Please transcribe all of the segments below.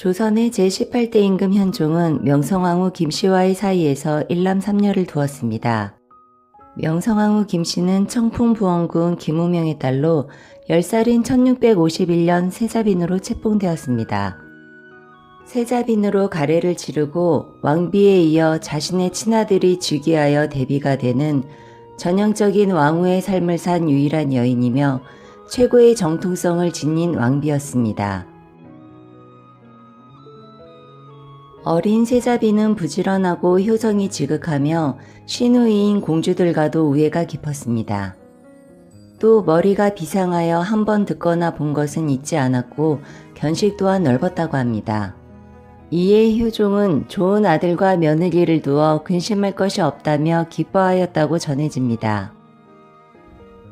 조선의 제18대 임금 현종은 명성황후 김씨와의 사이에서 일남 삼녀를 두었습니다. 명성황후 김씨는 청풍부원군 김우명의 딸로 10살인 1651년 세자빈으로 책봉되었습니다. 세자빈으로 가래를 치르고 왕비에 이어 자신의 친아들이 즉위하여 대비가 되는 전형적인 왕후의 삶을 산 유일한 여인이며 최고의 정통성을 지닌 왕비였습니다. 어린 세자비는 부지런하고 효정이 지극하며 신우이인 공주들과도 우애가 깊었습니다. 또 머리가 비상하여 한 번 듣거나 본 것은 있지 않았고 견식 또한 넓었다고 합니다. 이에 효종은 좋은 아들과 며느리를 두어 근심할 것이 없다며 기뻐하였다고 전해집니다.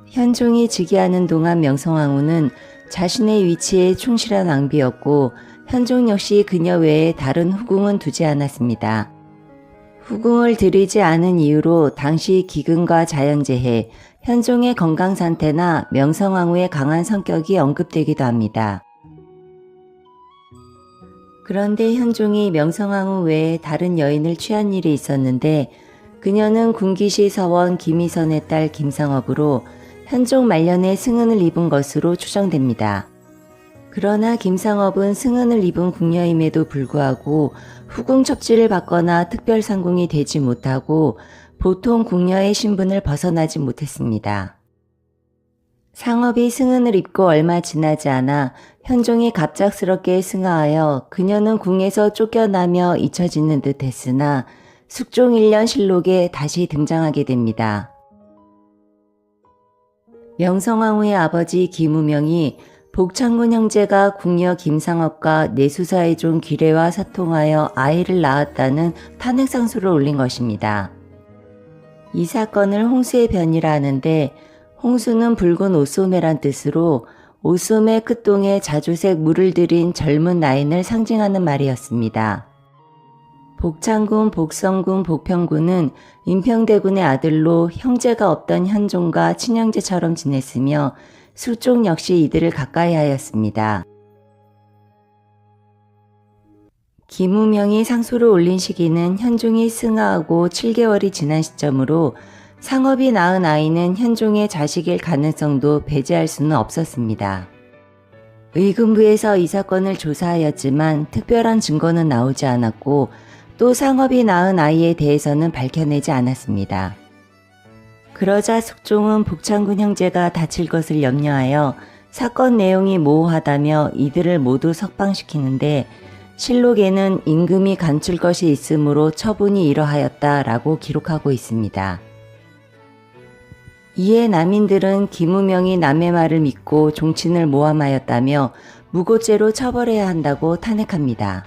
현종이 즉위하는 동안 명성황후는 자신의 위치에 충실한 왕비였고 현종 역시 그녀 외에 다른 후궁은 두지 않았습니다. 후궁을 들이지 않은 이유로 당시 기근과 자연재해, 현종의 건강 상태나 명성황후의 강한 성격이 언급되기도 합니다. 그런데 현종이 명성황후 외에 다른 여인을 취한 일이 있었는데 그녀는 군기시 서원 김희선의 딸 김상업으로 현종 말년에 승은을 입은 것으로 추정됩니다. 그러나 김상업은 승은을 입은 궁녀임에도 불구하고 후궁 첩지를 받거나 특별 상궁이 되지 못하고 보통 궁녀의 신분을 벗어나지 못했습니다. 상업이 승은을 입고 얼마 지나지 않아 현종이 갑작스럽게 승하하여 그녀는 궁에서 쫓겨나며 잊혀지는 듯 했으나 숙종 1년 실록에 다시 등장하게 됩니다. 명성황후의 아버지 김우명이 복창군 형제가 궁녀 김상업과 내수사의 종 기래와 사통하여 아이를 낳았다는 탄핵상수를 올린 것입니다. 이 사건을 홍수의 변이라 하는데 홍수는 붉은 오소매란 뜻으로 오소매 끝동에 자주색 물을 들인 젊은 나인을 상징하는 말이었습니다. 복창군, 복성군, 복평군은 인평대군의 아들로 형제가 없던 현종과 친형제처럼 지냈으며 수종 역시 이들을 가까이 하였습니다. 김우명이 상소를 올린 시기는 현종이 승하하고 7개월이 지난 시점으로 상업이 낳은 아이는 현종의 자식일 가능성도 배제할 수는 없었습니다. 의금부에서 이 사건을 조사하였지만 특별한 증거는 나오지 않았고 또 상업이 낳은 아이에 대해서는 밝혀내지 않았습니다. 그러자 숙종은 복창군 형제가 다칠 것을 염려하여 사건 내용이 모호하다며 이들을 모두 석방시키는데 실록에는 임금이 감출 것이 있으므로 처분이 이러하였다라고 기록하고 있습니다. 이에 남인들은 김우명이 남의 말을 믿고 종친을 모함하였다며 무고죄로 처벌해야 한다고 탄핵합니다.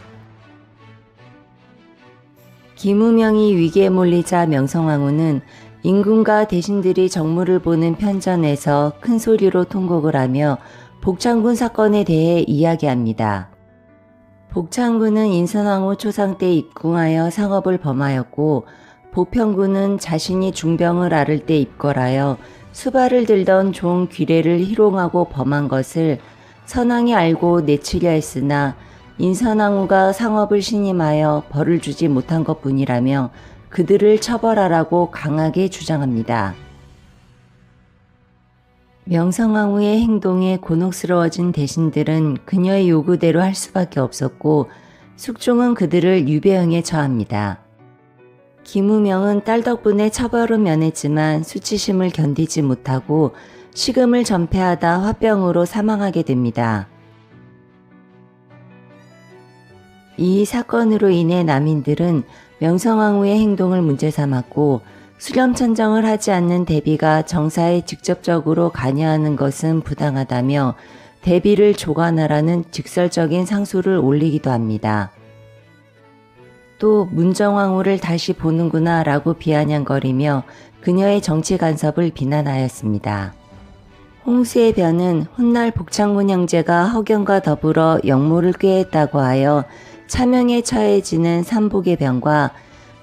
김우명이 위기에 몰리자 명성황후는 임금과 대신들이 정무를 보는 편전에서 큰 소리로 통곡을 하며 복창군 사건에 대해 이야기합니다. 복창군은 인선왕후 초상 때 입궁하여 상업을 범하였고 보평군은 자신이 중병을 앓을 때 입궐하여 수발을 들던 종 귀례를 희롱하고 범한 것을 선왕이 알고 내치려 했으나 인선왕후가 상업을 신임하여 벌을 주지 못한 것 뿐이라며 그들을 처벌하라고 강하게 주장합니다. 명성황후의 행동에 곤혹스러워진 대신들은 그녀의 요구대로 할 수밖에 없었고 숙종은 그들을 유배형에 처합니다. 김우명은 딸 덕분에 처벌을 면했지만 수치심을 견디지 못하고 식음을 전폐하다 화병으로 사망하게 됩니다. 이 사건으로 인해 남인들은 명성황후의 행동을 문제 삼았고 수렴 천정을 하지 않는 대비가 정사에 직접적으로 관여하는 것은 부당하다며 대비를 조관하라는 직설적인 상소를 올리기도 합니다. 또 문정왕후를 다시 보는구나 라고 비아냥거리며 그녀의 정치 간섭을 비난하였습니다. 홍수의 변은 훗날 복창군 형제가 허경과 더불어 역모를 꾀했다고 하여 차명에 처해지는 삼복의 변과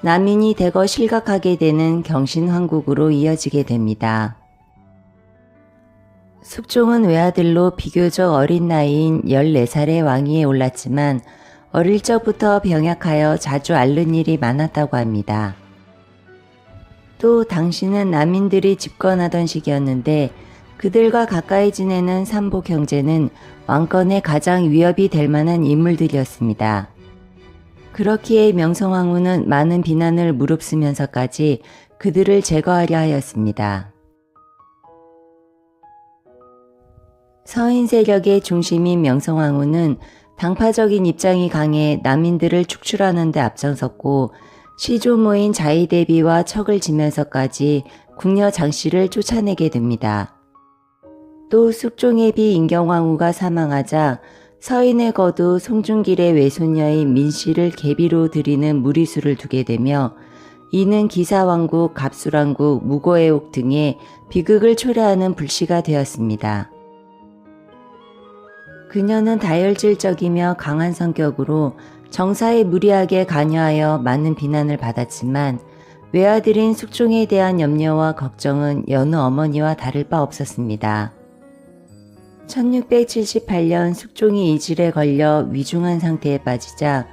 남인이 대거 실각하게 되는 경신왕국으로 이어지게 됩니다. 숙종은 외아들로 비교적 어린 나이인 14살의 왕위에 올랐지만 어릴 적부터 병약하여 자주 앓는 일이 많았다고 합니다. 또 당시는 남인들이 집권하던 시기였는데 그들과 가까이 지내는 삼복 형제는 왕권에 가장 위협이 될 만한 인물들이었습니다. 그렇기에 명성황후는 많은 비난을 무릅쓰면서까지 그들을 제거하려 하였습니다. 서인 세력의 중심인 명성황후는 당파적인 입장이 강해 남인들을 축출하는 데 앞장섰고 시조모인 자이대비와 척을 지면서까지 궁녀 장씨를 쫓아내게 됩니다. 또 숙종의 비 인경왕후가 사망하자 서인의 거두 송중길의 외손녀인 민씨를 계비로 드리는 무리수를 두게 되며 이는 기사왕국, 갑술왕국, 무고해옥 등의 비극을 초래하는 불씨가 되었습니다. 그녀는 다혈질적이며 강한 성격으로 정사에 무리하게 관여하여 많은 비난을 받았지만 외아들인 숙종에 대한 염려와 걱정은 여느 어머니와 다를 바 없었습니다. 1678년 숙종이 이질에 걸려 위중한 상태에 빠지자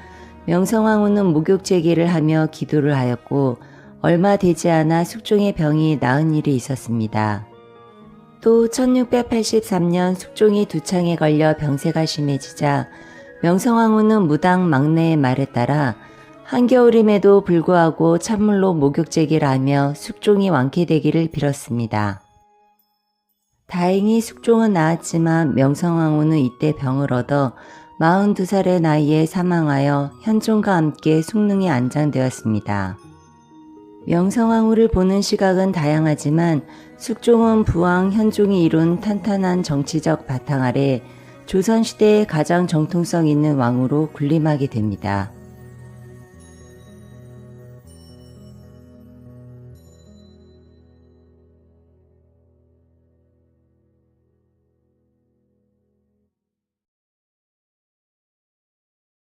명성황후는 목욕 제기를 하며 기도를 하였고 얼마 되지 않아 숙종의 병이 나은 일이 있었습니다. 또 1683년 숙종이 두창에 걸려 병세가 심해지자 명성황후는 무당 막내의 말에 따라 한겨울임에도 불구하고 찬물로 목욕제기를 하며 숙종이 완쾌되기를 빌었습니다. 다행히 숙종은 나았지만 명성황후는 이때 병을 얻어 42살의 나이에 사망하여 현종과 함께 숙릉에 안장되었습니다. 명성황후를 보는 시각은 다양하지만 숙종은 부왕 현종이 이룬 탄탄한 정치적 바탕 아래 조선시대의 가장 정통성 있는 왕으로 군림하게 됩니다.